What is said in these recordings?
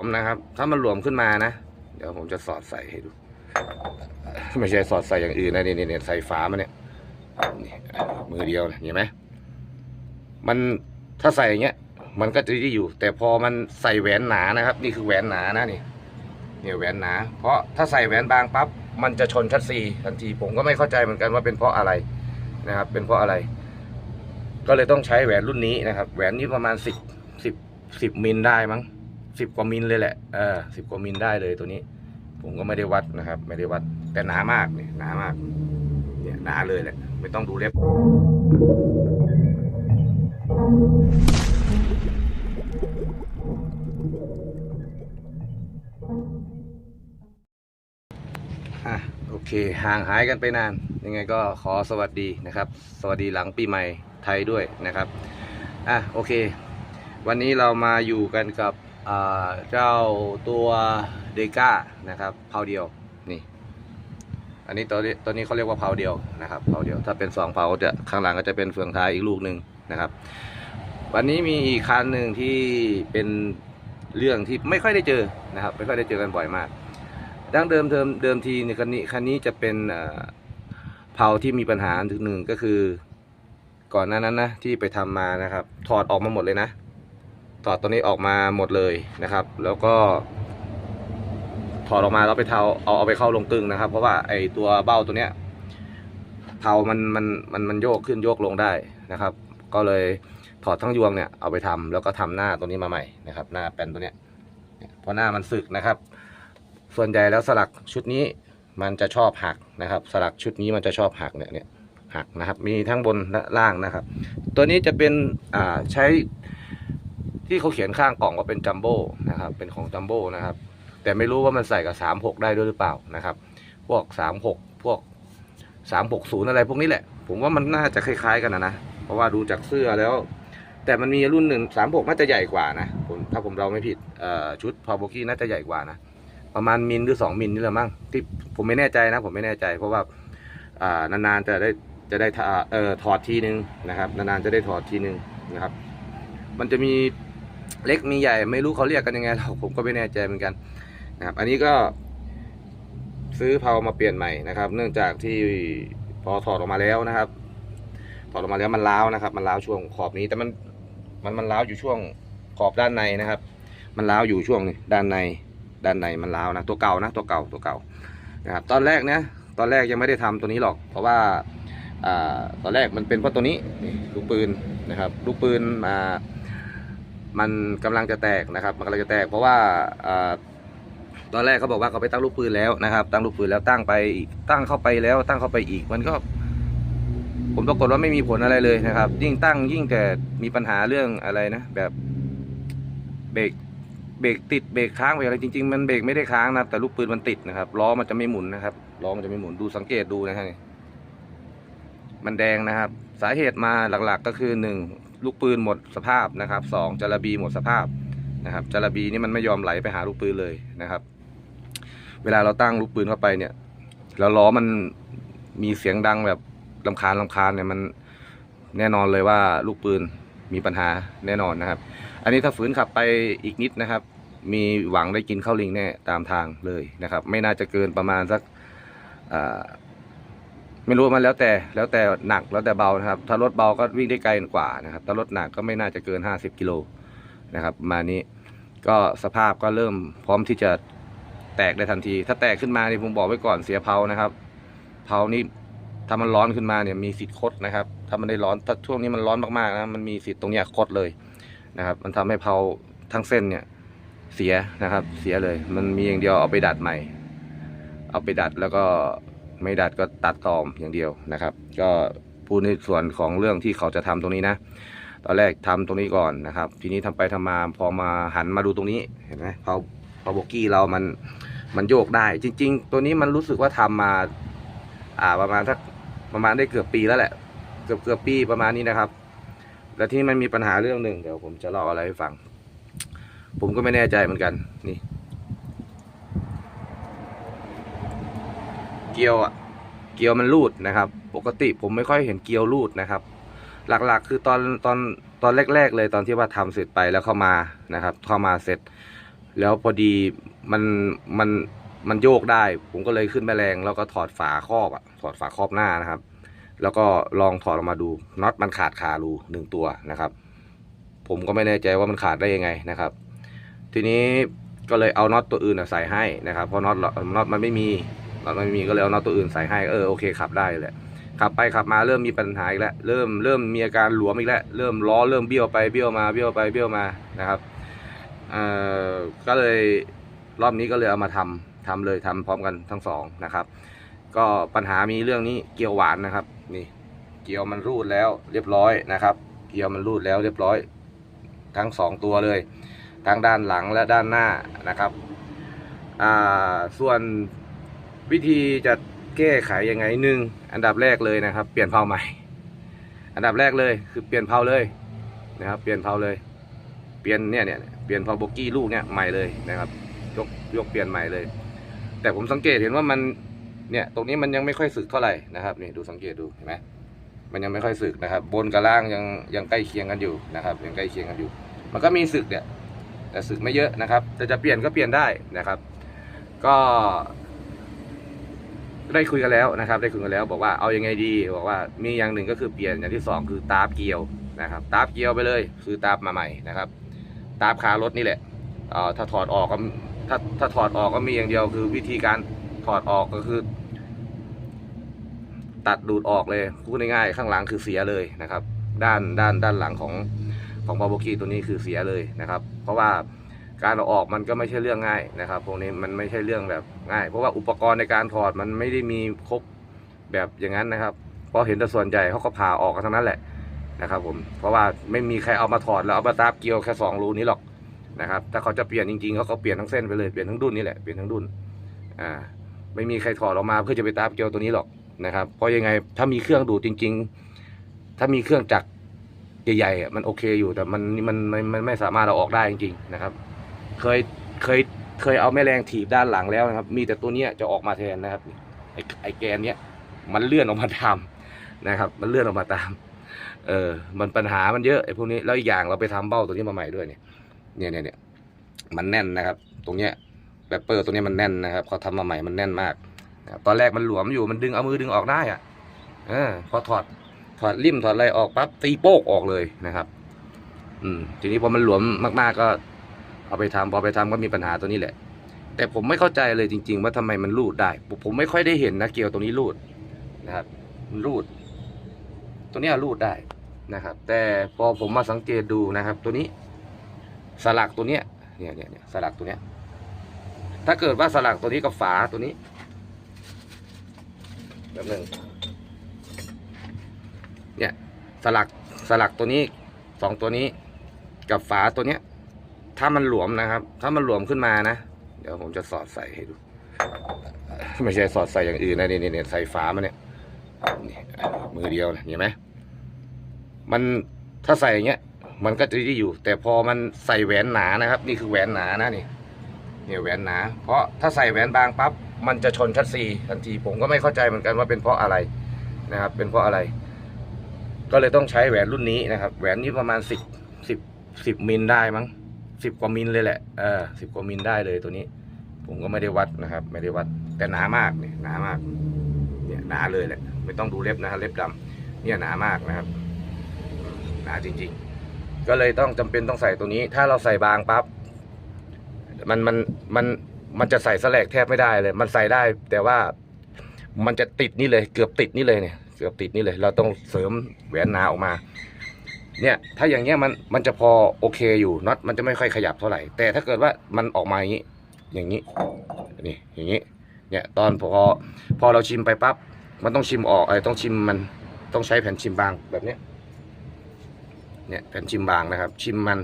ผมนะครับ ถ้ามันหลวมขึ้นมานะ เดี๋ยวผมจะสอดใส่ให้ดู ไม่ใช่สอดใส่อย่างอื่นนะนี่นี่ใส่ฝามันเนี่ยนี่มือเดียวนะเห็นไหมมันถ้าใส่อย่างเงี้ย มันก็จะได้อยู่ แต่พอมันใส่แหวนหนานะครับ นี่คือแหวนหนานะนี่เนี่ยแหวนหนา เพราะถ้าใส่แหวนบางปั๊บมันจะชนชัดซีทันทีผมก็ไม่เข้าใจเหมือนกันว่าเป็นเพราะอะไรนะครับ เป็นเพราะอะไร ก็เลยต้องใช้แหวนรุ่นนี้นะครับ แหวนนี้ประมาณสิบสิบสิบมิลได้มั้ง สิบกว่ามิลเลยแหละเออสิบกว่ามิลได้เลยตัวนี้ ผมก็ไม่ได้วัดนะครับ ไม่ได้วัดแต่หนามากเนี่ยหนามาก เนี่ยหนาเลยแหละไม่ต้องดูเล็บอะโอเค ห่างหายกันไปนาน ยังไงก็ขอสวัสดีนะครับ สวัสดีหลังปีใหม่ไทยด้วยนะครับ อะ โอเค วันนี้เรามาอยู่กันกับ เจ้าตัวเดก้านะครับเผาเดียวนี่ อันนี้ตัวนี้ตัวนี้เขาเรียกว่าเผาเดียวนะครับเผาเดียว ถ้าเป็นสองเผาจะข้างหลังก็จะเป็นเฟืองท้ายอีกลูกหนึ่งนะครับ วันนี้มีอีกคันหนึ่งที่เป็นเรื่องที่ไม่ค่อยได้เจอนะครับ ไม่ค่อยได้เจอกันบ่อยมากดั้งเดิมเดิมเดิมทีในคันนี้คันนี้จะเป็นเผาที่มีปัญหาถึงหนึ่งก็คือ ก่อนหน้านั้นนะที่ไปทำมานะครับ ถอดออกมาหมดเลยนะ ถอดตัวนี้ออกมาหมดเลยนะครับ แล้วก็ ถอดออกมาแล้วไปเทาเอาเอาไปเข้าลงกึ่งนะครับ เพราะว่าไอตัวเบ้าตัวเนี้ยเผามันมันมันมันโยกขึ้นโยกลงได้นะครับ ก็เลยถอดทั้งยวงเนี่ยเอาไปทำแล้วก็ทำหน้าตัวนี้มาใหม่นะครับ หน้าแป้นตัวเนี้ยเพราะหน้ามันสึกนะครับ ส่วนใหญ่แล้วสลักชุดนี้มันจะชอบหักนะครับ สลักชุดนี้มันจะชอบหักเนี่ยเนี่ยหักนะครับ มีทั้งบนและล่างนะครับ ตัวนี้จะเป็นอ่าใช้ ที่เขาเขียนข้างกล่องว่าเป็นจัมโบ้นะครับ เป็นของจัมโบ้นะครับ แต่ไม่รู้ว่ามันใส่กับสามหกได้ด้วยหรือเปล่านะครับ พวกสามหกพวกสามหกศูนย์อะไรพวกนี้แหละ ผมว่ามันน่าจะคล้าย ๆ กันนะนะ เพราะว่าดูจากเสื้อแล้ว แต่มันมีรุ่นหนึ่งสามหกน่าจะใหญ่กว่านะผมถ้าผมเราไม่ผิดเอ่อชุดพาวโบกี้น่าจะใหญ่กว่านะประมาณมิลหรือสองมิลนี่แหละมั้งที่ผมไม่แน่ใจนะ ผมไม่แน่ใจ เพราะว่าอ่านานๆจะได้จะได้ถอดทีนึงนะครับ นานๆจะได้ถอดทีนึงนะครับ มันจะมี เล็กมีใหญ่ไม่รู้เขาเรียกกันยังไงหรอกผมก็ไม่แน่ใจเหมือนกันนะครับอันนี้ก็ซื้อเพามาเปลี่ยนใหม่นะครับ เนื่องจากที่พอถอดออกมาแล้วนะครับ ถอดออกมาแล้วมันล้าวนะครับ มันล้าวช่วงขอบนี้ แต่มันมันมันล้าวอยู่ช่วงขอบด้านในนะครับ มันล้าวอยู่ช่วงนี้ด้านในด้านในมันล้าวนะตัวเก่านะตัวเก่าตัวเก่านะครับตอนแรกเนี่ยตอนแรกยังไม่ได้ทำตัวนี้หรอก เพราะว่าอ่าตอนแรกมันเป็นเพราะตัวนี้ลูกปืนนะครับลูกปืนมา มันกำลังจะแตกนะครับ มันกำลังจะแตกเพราะว่าอตอนแรกเขาบอกว่าเขาไปตั้งลูกปืนแล้วนะครับ ตั้งลูกปืนแล้วตั้งไปตั้งเข้าไปแล้ว ตั้งเข้าไปอีก มันก็ผลปรากฏว่าไม่มีผลอะไรเลยนะครับ ยิ่งตั้งยิ่งแต่มีปัญหาเรื่องอะไรนะ แบบเบรกเบรกติดเบรกค้างไปอะไรจริงๆมันเบรกไม่ได้ค้างนะครับแต่ลูกปืนมันติดนะครับล้อมันจะไม่หมุนนะครับล้อมันจะไม่หมุนดูสังเกตดูนะฮะมันแดงนะครับ สาเหตุมาหลักๆก็คือหนึ่ง ลูกปืนหมดสภาพนะครับสองจระบีหมดสภาพนะครับจระบีนี่มันไม่ยอมไหลไปหาลูกปืนเลยนะครับ เวลาเราตั้งลูกปืนเข้าไปเนี่ยแล้วล้อมันมีเสียงดังแบบลำคาญลำคาญเนี่ยมันแน่นอนเลยว่าลูกปืนมีปัญหาแน่นอนนะครับ อันนี้ถ้าฝืนขับไปอีกนิดนะครับ มีหวังได้กินข้าวลิงแน่ตามทางเลยนะครับ ไม่น่าจะเกินประมาณสักอ่า ไม่รู้มันแล้วแต่แล้วแต่หนักแล้วแต่เบานะครับ ถ้ารถเบาก็วิ่งได้ไกลกว่านะครับถ้ารถหนักก็ไม่น่าจะเกิน 50 กิโลนะครับมานี้ก็สภาพก็เริ่มพร้อมที่จะแตกได้ทันที ถ้าแตกขึ้นมาเนี่ผมบอกไว้ก่อนเสียเพานะครับเพานี่ถ้ามันร้อนขึ้นมาเนี่ยมีสิทธิ์คดนะครับ ถ้ามันได้ร้อนถ้าช่วงนี้มันร้อนมากๆนะมันมีสิทธิ์ตรงเนี้ยคดเลยนะครับ มันทำให้เพาทั้งเส้นเนี่ยเสียนะครับ เสียเลย มันมีอย่างเดียวเอาไปดัดใหม่ เอาไปดัดแล้วก็ ไม่ดัดก็ตัดตอมอย่างเดียวนะครับ ก็พูดในส่วนของเรื่องที่เขาจะทำตรงนี้นะตอนแรกทำตรงนี้ก่อนนะครับ ทีนี้ทำไปทำมาพอมาหันมาดูตรงนี้เห็นไหมพาเพาโบกี้เรามันมันโยกได้ จริง ๆ ตัวนี้มันรู้สึกว่าทำมา อ่าประมาณสักประมาณได้เกือบปีแล้วแหละ เกือบเกือบปีประมาณนี้นะครับ แล้วที่มันมีปัญหาเรื่องหนึ่งเดี๋ยวผมจะเล่าอะไรให้ฟัง ผมก็ไม่แน่ใจเหมือนกันนี่ เกียวอะเกียวมันรูดนะครับ ปกติผมไม่ค่อยเห็นเกียวรูดนะครับ หลักๆ คือตอนตอนตอนแรก ๆ เลยตอนที่ว่าทำเสร็จไปแล้วเข้ามานะครับ เข้ามาเสร็จ แล้วพอดีมันมันมันโยกได้ ผมก็เลยขึ้นแม่แรงแล้วก็ถอดฝาครอบอะถอดฝาครอบหน้านะครับ แล้วก็ลองถอดออกมาดูน็อตมันขาดคารูหนึ่งตัวนะครับ ผมก็ไม่แน่ใจว่ามันขาดได้ยังไงนะครับ ทีนี้ก็เลยเอาน็อตตัวอื่นอะใส่ให้นะครับ เพราะน็อตน็อตมันไม่มี มันไม่มีก็เลยเอาน็อตตัวอื่นใส่ให้เออโอเคขับได้แหละขับไปขับมาเริ่มมีปัญหาอีกแล้วเริ่มเริ่มมีอาการหลวมอีกแล้วเริ่มล้อเริ่มเบี้ยวไปเบี้ยวมาเบี้ยวไปเบี้ยวมานะครับเอ่อก็เลยรอบนี้ก็เลยเอามาทำทำเลยทำพร้อมกันทั้งสองนะครับ ก็ปัญหามีเรื่องนี้เกียวหวานนะครับนี่เกียวมันรูดแล้วเรียบร้อยนะครับ เกียวมันรูดแล้วเรียบร้อย ทั้งสองตัวเลยทั้งด้านหลังและด้านหน้านะครับอ่าส่วน วิธีจะแก้ไขยังไงหนึ่งอันดับแรกเลยนะครับ เปลี่ยนเพลาใหม่ อันดับแรกเลยคือเปลี่ยนเพลาเลยนะครับ เปลี่ยนเพลาเลย เปลี่ยนเนี่ยเนี่ยเปลี่ยนเพลาโบกี้ลูกเนี่ยใหม่เลยนะครับ ยกยกเปลี่ยนใหม่เลย แต่ผมสังเกตเห็นว่ามันเนี่ยตรงนี้มันยังไม่ค่อยสึกเท่าไหร่นะครับนี่ดูสังเกตดูเห็นไหมมันยังไม่ค่อยสึกนะครับ บนกับล่างยังยังใกล้เคียงกันอยู่นะครับ ยังใกล้เคียงกันอยู่ มันก็มีสึกเนี่ยแต่สึกไม่เยอะนะครับ แต่จะเปลี่ยนก็เปลี่ยนได้นะครับ ก็ ได้คุยกันแล้วนะครับ ได้คุยกันแล้ว บอกว่าเอายังไงดี บอกว่ามีอย่างหนึ่งก็คือเปลี่ยนอย่างที่สองคือตาบเกียวนะครับ ตาบเกียวไปเลยคือตาบมาใหม่นะครับตาบคารถนี่แหละเอ่อถ้าถอดออกก็ถ้าถ้าถอดออกก็มีอย่างเดียว คือวิธีการถอดออกก็คือ ตัดดูดออกเลยพูดง่ายๆข้างหลังคือเสียเลยนะครับ ด้านด้านด้านหลังของของพาวโบกี้ตัวนี้คือเสียเลยนะครับ เพราะว่า การเอาออกมันก็ไม่ใช่เรื่องง่ายนะครับพวกนี้มันไม่ใช่เรื่องแบบง่าย เพราะว่าอุปกรณ์ในการถอดมันไม่ได้มีครบแบบอย่างนั้นนะครับเพราะเห็นแต่ส่วนใหญ่เขาก็ผ่าออกกันทั้งนั้นแหละนะครับ ผมเพราะว่าไม่มีใครเอามาถอดแล้วเอามาตาบเกี่ยวแค่สองรูนี้หรอกนะครับถ้าเขาจะเปลี่ยนจริงๆเขาก็เปลี่ยนทั้งเส้นไปเลยเปลี่ยนทั้งดุนนี่แหละเปลี่ยนทั้งดุนอ่าไม่มีใครถอดออกมาเพื่อจะไปตาบเกี่ยวตัวนี้หรอกนะครับเพราะยังไงถ้ามีเครื่องดูดจริง ๆ ถ้ามีเครื่องจักรใหญ่ๆมันโอเคอยู่แต่มันมันมันมันไม่สามารถเอาออกได้จริงๆนะครับ เคยเคยเคยเอาแม่แรงถีบด้านหลังแล้วนะครับ มีแต่ตัวเนี้ยจะออกมาแทนนะครับไอไอแกนเนี้ยมันเลื่อนออกมาตามนะครับ มันเลื่อนออกมาตาม เออมันปัญหามันเยอะไอพวกนี้แล้วอีกอย่างเราไปทำเบ้าตัวนี้มาใหม่ด้วยเนี่ยเนี่ยเนี่ยเนี่ยมันแน่นนะครับ ตรงเนี้ยแรปเปอร์ตัวนี้มันแน่นนะครับเขาทำมาใหม่มันแน่นมากครับตอนแรกมันหลวมอยู่มันดึงเอามือดึงออกได้อะเออพอถอดถอดริมถอดอะไรออกปั๊บตีโป๊กออกเลยนะครับ อืมทีนี้พอมันหลวมมากๆก็ เอาไปทำพอไปทำก็มีปัญหาตัวนี้แหละ แต่ผมไม่เข้าใจเลยจริง ๆ ว่าทำไมมันรูดได้ ผมไม่ค่อยได้เห็นนะเกลียวตัวนี้รูดนะครับ มันรูด ตัวเนี้ยรูดได้นะครับ แต่พอผมมาสังเกตดูนะครับ ตัวนี้ สลักตัวเนี้ยเนี่ยเนี่ยเนี่ยสลักตัวเนี้ย ถ้าเกิดว่าสลักตัวนี้กับฝาตัวนี้แบบหนึ่งเนี่ยสลักสลักตัวนี้สองตัวนี้กับฝาตัวเนี้ย ถ้ามันหลวมนะครับ ถ้ามันหลวมขึ้นมานะ เดี๋ยวผมจะสอดใส่ให้ดู ไม่ใช่สอดใส่อย่างอื่นนะนี่นี่ใส่ฝามันเนี่ยนี่มือเดียวนะเห็นไหมมันถ้าใส่อย่างเงี้ย มันก็จะได้อยู่ แต่พอมันใส่แหวนหนานะครับ นี่คือแหวนหนานะนี่เนี่ยแหวนหนา เพราะถ้าใส่แหวนบางปั๊บมันจะชนชัดซีทันทีผมก็ไม่เข้าใจเหมือนกันว่าเป็นเพราะอะไรนะครับ เป็นเพราะอะไร ก็เลยต้องใช้แหวนรุ่นนี้นะครับ แหวนนี้ประมาณสิบสิบสิบมิลได้มั้ง สิบกว่ามิลเลยแหละเออสิบกว่ามิลได้เลยตัวนี้ ผมก็ไม่ได้วัดนะครับ ไม่ได้วัด แต่หนามากเนี่ยหนามาก เนี่ยหนาเลยแหละ ไม่ต้องดูเล็บนะฮะเล็บดำเนี่ยหนามากนะครับหนาจริง ๆ ก็เลยต้องจำเป็นต้องใส่ตัวนี้ ถ้าเราใส่บางปั๊บมันมันมันมันจะใส่สแลกแทบไม่ได้เลย มันใส่ได้ แต่ว่ามันจะติดนี่เลย เกือบติดนี่เลยเนี่ย เกือบติดนี่เลย เราต้องเสริมแหวนหนาออกมา เนี่ยถ้าอย่างเงี้ยมันมันจะพอโอเคอยู่น็อตมันจะไม่ค่อยขยับเท่าไหร่ แต่ถ้าเกิดว่ามันออกมาอย่างนี้ อย่างนี้นี่อย่างนี้เนี่ยตอนพอพอเราชิมไปปั๊บมันต้องชิมออกไอ้ต้องชิมมันต้องใช้แผ่นชิมบางแบบเนี้ยเนี่ยแผ่นชิมบางนะครับ ชิมมัน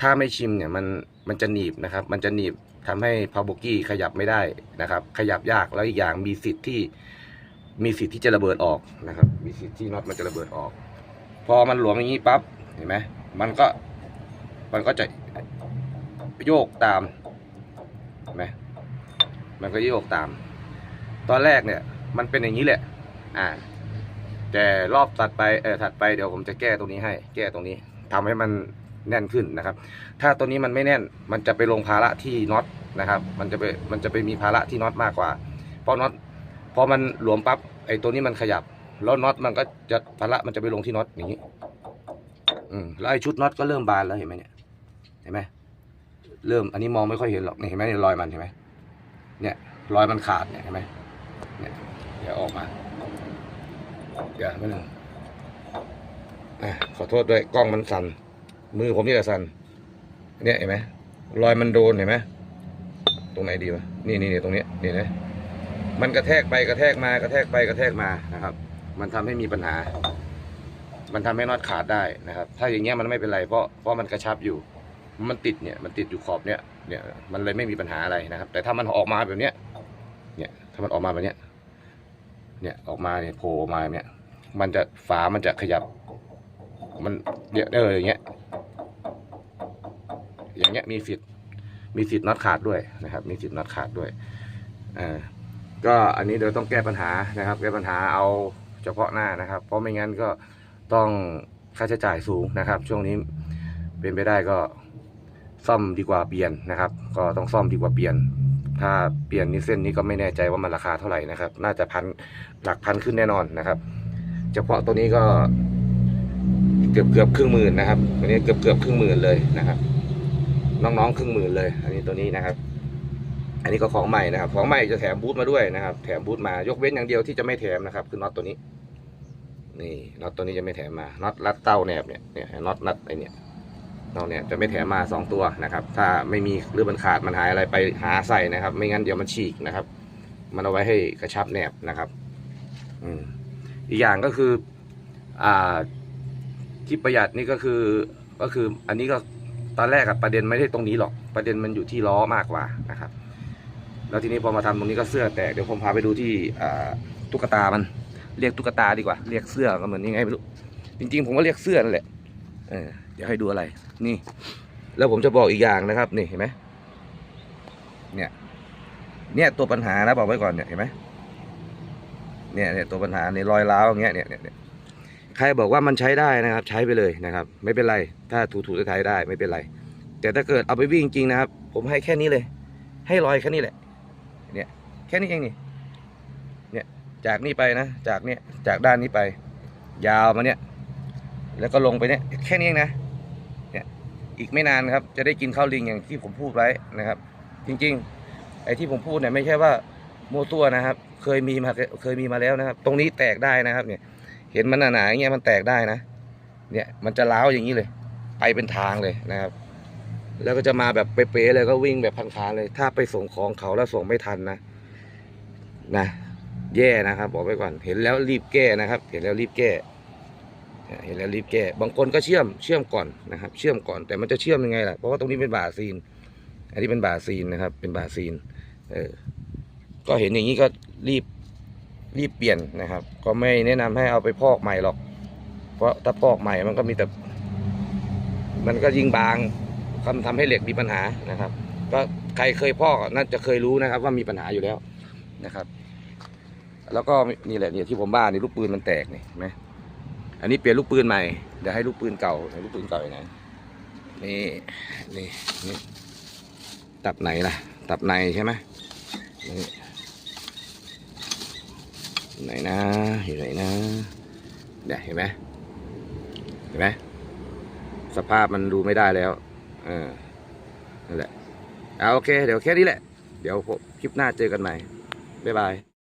ถ้าไม่ชิมเนี่ยมันมันจะหนีบนะครับ มันจะหนีบทำให้พาวโบกี้ขยับไม่ได้นะครับ ขยับยากแล้วอีกอย่างมีสิทธิ์ที่มีสิทธิ์ที่จะระเบิดออกนะครับ มีสิทธิ์ที่น็อตมันจะระเบิดออก พอมันหลวมอย่างนี้ปั๊บเห็นไหมมันก็มันก็จะโยกตามเห็นไหมมันก็โยกตาม ตอนแรกเนี่ยมันเป็นอย่างนี้แหละอ่าแต่รอบตัดไปเออถัดไปเดี๋ยวผมจะแก้ตรงนี้ให้ แก้ตรงนี้ทำให้มันแน่นขึ้นนะครับ ถ้าตัวนี้มันไม่แน่นมันจะไปลงภาระที่น็อตนะครับ มันจะไปมันจะไปมีภาระที่น็อตมากกว่า เพราะน็อตพอมันหลวมปั๊บไอ้ตัวนี้มันขยับ แล้วน็อตมันก็จะภาระมันจะไปลงที่น็อตอย่างนี้ อืมแล้วไอ้ชุดน็อตก็เริ่มบานแล้วเห็นไหมเนี่ย เห็นไหมเริ่มอันนี้มองไม่ค่อยเห็นหรอกนี่เห็นไหมเนี่ยรอยมันเห็นไหมเนี่ย รอยมันขาดเนี่ยเห็นไหมเนี่ยเดี๋ยวออกมาเดี๋ยวไม่นึงอะขอโทษด้วยกล้องมันสั่นมือผมนี่แหละสั่นเนี่ยเห็นไหมรอยมันโดนเห็นไหมตรงไหนดีวะนี่นี่นี่ตรงเนี้ยนี่นะมันกระแทกไปกระแทกมากระแทกไปกระแทกมานะครับ มันทำให้มีปัญหา มันทำให้น็อตขาดได้นะครับ ถ้าอย่างเงี้ยมันไม่เป็นไรเพราะเพราะมันกระชับอยู่ มันติดเนี่ยมันติดอยู่ขอบเนี่ยเนี่ยมันเลยไม่มีปัญหาอะไรนะครับ แต่ถ้ามันออกมาแบบเนี้ยเนี่ยถ้ามันออกมาแบบเนี้ยเนี่ยออกมาเนี่ยโผล่ออกมาแบบเนี้ยมันจะฝามันจะขยับ มันเนี่ยเอออย่างเงี้ยอย่างเงี้ยมีสิทธิ์มีสิทธิ์น็อตขาดด้วยนะครับ มีสิทธิ์น็อตขาดด้วยอ่าก็อันนี้เดี๋ยวต้องแก้ปัญหานะครับ แก้ปัญหาเอา เฉพาะหน้านะครับ เพราะไม่งั้นก็ต้องค่าใช้จ่ายสูงนะครับ ช่วงนี้เป็นไปได้ก็ซ่อมดีกว่าเปลี่ยนนะครับ ก็ต้องซ่อมดีกว่าเปลี่ยน ถ้าเปลี่ยนนี่เส้นนี้ก็ไม่แน่ใจว่ามันราคาเท่าไหร่นะครับ น่าจะพันหลักพันขึ้นแน่นอนนะครับ เฉพาะตัวนี้ก็เกือบเกือบครึ่งหมื่นนะครับตัวนี้เกือบเกือบครึ่งหมื่นเลยนะครับน้องๆครึ่งหมื่นเลย อันนี้ตัวนี้นะครับ อันนี้ก็ของใหม่นะครับ ของใหม่จะแถมบูทมาด้วยนะครับ แถมบูทมายกเว้นอย่างเดียวที่จะไม่แถมนะครับ คือน็อตตัวนี้ นี่น็อตตัวนี้จะไม่แถมมาน็อตรัดเต้าแนบเนี่ยเนี่ยน็อตรัดไอเนี่ยเราเนี่ยจะไม่แถมมาสองตัวนะครับ ถ้าไม่มีหรือมันขาดมันหายอะไรไปหาใส่นะครับ ไม่งั้นเดี๋ยวมันฉีกนะครับ มันเอาไว้ให้กระชับแนบนะครับอืมอีกอย่างก็คืออ่าที่ประหยัดนี่ก็คือก็คืออันนี้ก็ตอนแรกอะประเด็นไม่ได้ตรงนี้หรอกประเด็นมันอยู่ที่ล้อมากกว่านะครับ แล้วทีนี้พอมาทำตรงนี้ก็เสื้อแตกเดี๋ยวผมพาไปดูที่อ่าตุ๊กตามัน เรียกตุ๊กตาดีกว่า เรียกเสื้อก็เหมือนยังไงไม่รู้ จริง ๆ ผมก็เรียกเสื้อนั่นแหละเออเดี๋ยวให้ดูอะไร นี่ แล้วผมจะบอกอีกอย่างนะครับ นี่เห็นไหมเนี่ย เนี่ยตัวปัญหานะบอกไว้ก่อนเนี่ยเห็นไหมเนี่ยเนี่ยตัวปัญหาในรอยร้าวอย่างเงี้ยเนี่ยเนี่ยใครบอกว่ามันใช้ได้นะครับ ใช้ไปเลยนะครับ ไม่เป็นไร ถ้าถูถูไทยๆได้ไม่เป็นไร แต่ถ้าเกิดเอาไปวิ่งจริงนะครับ ผมให้แค่นี้เลย ให้รอยแค่นี้แหละ เนี่ย แค่นี้เองนี่ จากนี่ไปนะจากเนี่ยจากด้านนี้ไป ยาวมาเนี่ยแล้วก็ลงไปเนี่ยแค่นี้เองนะเนี่ยอีกไม่นานครับ จะได้กินข้าวลิงอย่างที่ผมพูดไว้นะครับ จริงๆ ไอ้ที่ผมพูดเนี่ยไม่ใช่ว่าโมวตัวนะครับ เคยมีมาเคยมีมาแล้วนะครับ ตรงนี้แตกได้นะครับ เนี่ย เห็นมันหนาๆอย่างเงี้ยมันแตกได้นะ เนี่ยมันจะล้าวอย่างนี้เลย ไปเป็นทางเลยนะครับ แล้วก็จะมาแบบเป๊ะๆเลยก็วิ่งแบบพันขาเลย ถ้าไปส่งของเขาแล้วส่งไม่ทันนะนะ แย่นะครับ บอกไว้ก่อน เห็นแล้วรีบแก้นะครับ เห็นแล้วรีบแก้ เห็นแล้วรีบแก้ บางคนก็เชื่อมเชื่อมก่อนนะครับ เชื่อมก่อนแต่มันจะเชื่อมยังไงล่ะเพราะว่าตรงนี้เป็นบาซีน อันนี้เป็นบาซีนนะครับ เป็นบาซีน เออ ก็เห็นอย่างนี้ก็รีบรีบเปลี่ยนนะครับ ก็ไม่แนะนำให้เอาไปพอกใหม่หรอก เพราะถ้าพอกใหม่มันก็มีแต่ มันก็ยิ่งบางทำทำให้เหล็กมีปัญหานะครับ ก็ใครเคยพอกน่าจะเคยรู้นะครับ ว่ามีปัญหาอยู่แล้วนะครับ แล้วก็นี่แหละเนี่ยที่ผมบ้านี่ลูกปืนมันแตกนี่ไหมอันนี้เปลี่ยนลูกปืนใหม่เดี๋ยวให้ลูกปืนเก่าไหนลูกปืนเก่าอยู่ไหนนี่นี่นี่ตับไหนล่ะ ตับในใช่ไหมนี่ไหนนะอยู่ไหนนะเนี่ยเห็นไหมเห็นไหมสภาพมันดูไม่ได้แล้วเออนั่นแหละเอาโอเค เดี๋ยวแค่นี้แหละ เดี๋ยวคลิปหน้าเจอกันใหม่ บ๊ายบาย